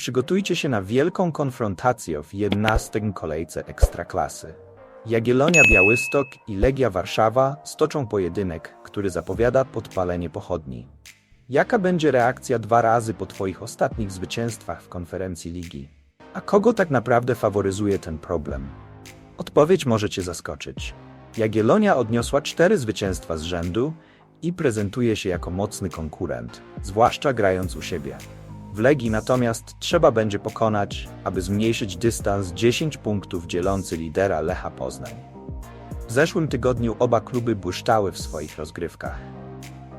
Przygotujcie się na wielką konfrontację w 11 kolejce Ekstraklasy. Jagiellonia Białystok i Legia Warszawa stoczą pojedynek, który zapowiada podpalenie pochodni. Jaka będzie reakcja dwa razy po Twoich ostatnich zwycięstwach w konferencji ligi? A kogo tak naprawdę faworyzuje ten problem? Odpowiedź może Cię zaskoczyć. Jagiellonia odniosła cztery zwycięstwa z rzędu i prezentuje się jako mocny konkurent, zwłaszcza grając u siebie. W Legii natomiast trzeba będzie pokonać, aby zmniejszyć dystans 10 punktów dzielący lidera Lecha Poznań. W zeszłym tygodniu oba kluby błyszczały w swoich rozgrywkach.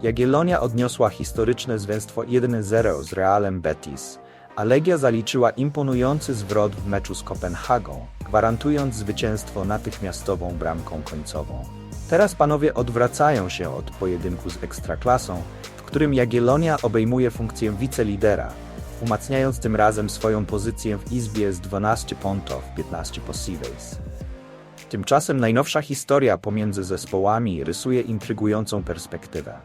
Jagiellonia odniosła historyczne zwycięstwo 1-0 z Realem Betis, a Legia zaliczyła imponujący zwrot w meczu z Kopenhagą, gwarantując zwycięstwo natychmiastową bramką końcową. Teraz panowie odwracają się od pojedynku z Ekstraklasą, w którym Jagiellonia obejmuje funkcję wicelidera, umacniając tym razem swoją pozycję w Izbie z 12 punktów, 15 possíveis. Tymczasem najnowsza historia pomiędzy zespołami rysuje intrygującą perspektywę.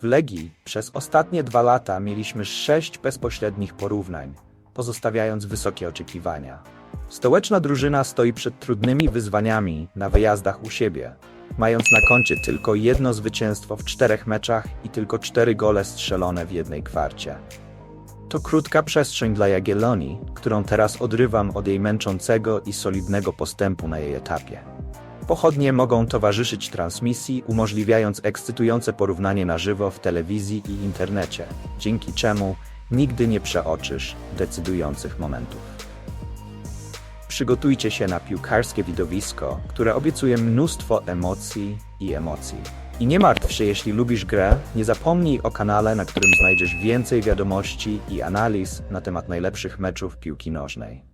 W Legii przez ostatnie dwa lata mieliśmy sześć bezpośrednich porównań, pozostawiając wysokie oczekiwania. Stołeczna drużyna stoi przed trudnymi wyzwaniami na wyjazdach u siebie, mając na koncie tylko jedno zwycięstwo w czterech meczach i tylko cztery gole strzelone w jednej kwarcie. To krótka przestrzeń dla Jagiellonii, którą teraz odrywam od jej męczącego i solidnego postępu na jej etapie. Pochodnie mogą towarzyszyć transmisji, umożliwiając ekscytujące porównanie na żywo w telewizji i internecie, dzięki czemu nigdy nie przeoczysz decydujących momentów. Przygotujcie się na piłkarskie widowisko, które obiecuje mnóstwo emocji i emocji. I nie martw się, jeśli lubisz grę, nie zapomnij o kanale, na którym znajdziesz więcej wiadomości i analiz na temat najlepszych meczów piłki nożnej.